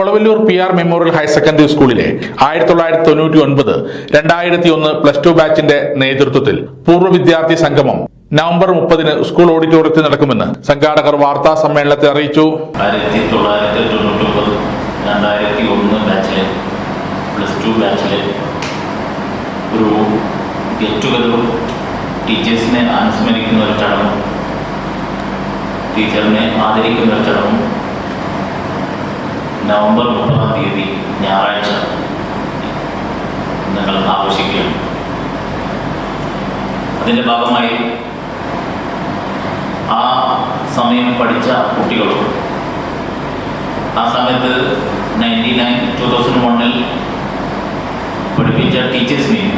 Kolavallur P R memorial higher secondary സ്കൂളിലെ ആയിരത്തി തൊള്ളായിരത്തി തൊണ്ണൂറ്റി ഒൻപത് രണ്ടായിരത്തി ഒന്ന് പ്ലസ് ടു ബാച്ചിന്റെ നേതൃത്വത്തിൽ പൂർവ വിദ്യാർത്ഥി സംഗമം നവംബർ മുപ്പതിന് സ്കൂൾ ഓഡിറ്റോറിയത്തിൽ നടക്കുമെന്ന് സംഘാടകർ വാർത്താ സമ്മേളനത്തെ അറിയിച്ചു. ആയിരത്തി തൊള്ളായിരത്തി തൊണ്ണൂറ്റൊമ്പത് രണ്ടായിരത്തി ഒന്ന് ബാച്ചിലെ പ്ലസ് ടു ബാച്ചിലെ ഒരു ഗെറ്റ് ടുഗതറും ടീച്ചേഴ്സിനെ അനുസ്മരിക്കുന്ന ഒരു ചടങ്ങും ടീച്ചറിനെ ആദരിക്കുന്ന ഒരു ചടങ്ങും നവംബർ മുപ്പതാം തീയതി ഞായറാഴ്ച ഞങ്ങൾ ആഘോഷിക്കുകയാണ് അതിന്റെ ഭാഗമായി ആ സമയം പഠിച്ച കുട്ടികളും ആ സമയത്ത് നയന്റി നയൻ ടു തൗസൻഡ് വണ്ണിൽ പഠിപ്പിച്ച ടീച്ചേഴ്സിനെയും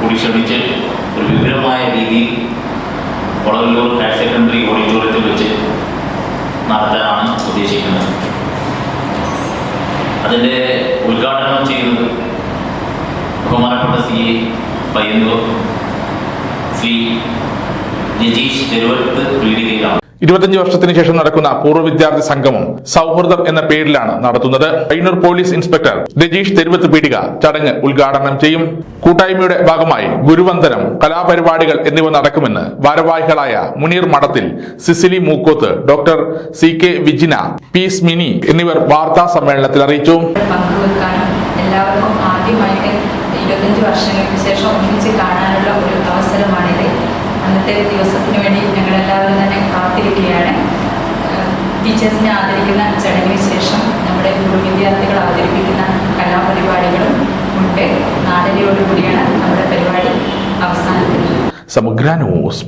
കൂടി ക്ഷണിച്ച് ഒരു വിപുലമായ രീതിയിൽ വളവല്ലൂർ ഹയർ സെക്കൻഡറി ഓഡിറ്റോറിയത്തിൽ വെച്ച് നടത്താനാണ് ഉദ്ദേശിക്കുന്നത്. അതിന്റെ ഉദ്ഘാടനം ചെയ്യുന്നത് ബഹുമാനപ്പെട്ട സി പയ്യന്നൂർ ശ്രീ രജീഷ് തെരുവത്ത് പീഡികയിലാണ് ഇരുപത്തഞ്ച് വർഷത്തിന് ശേഷം നടക്കുന്ന പൂർവ വിദ്യാർത്ഥി സംഗമം സൗഹൃദം എന്ന പേരിലാണ് നടത്തുന്നത്. അയ്യൂർ പോലീസ് ഇൻസ്പെക്ടർ രജീഷ് തെരുവത്ത് പീടിക ചടങ്ങ് ഉദ്ഘാടനം ചെയ്യും. കൂട്ടായ്മയുടെ ഭാഗമായി ഗുരുവന്ദനം കലാപരിപാടികൾ എന്നിവ നടക്കുമെന്ന് ഭാരവാഹികളായ Muneer Madathil Cicily Mookkoth doctor C K Vijina P Smini എന്നിവർ വാർത്താ സമ്മേളനത്തിൽ അറിയിച്ചു. എല്ലാവർക്കും ആദ്യമായിട്ട് ഇരുപത്തഞ്ച് വർഷങ്ങൾക്ക് ശേഷം ഒന്നിച്ച് കാണാനുള്ള ഒരു അവസരമാണിത് ടീച്ചേഴ്സിനെ ആദരിക്കുന്ന ചടങ്ങിന് ശേഷം നമ്മുടെ മുഴുവൻ വിദ്യാർത്ഥികൾ അവതരിപ്പിക്കുന്ന കലാപരിപാടികളും ഉണ്ട്. നാടനയോടുകൂടിയാണ് നമ്മുടെ പരിപാടി അവസാനിക്കുന്നത്. സമഗ്ര ന്യൂസ്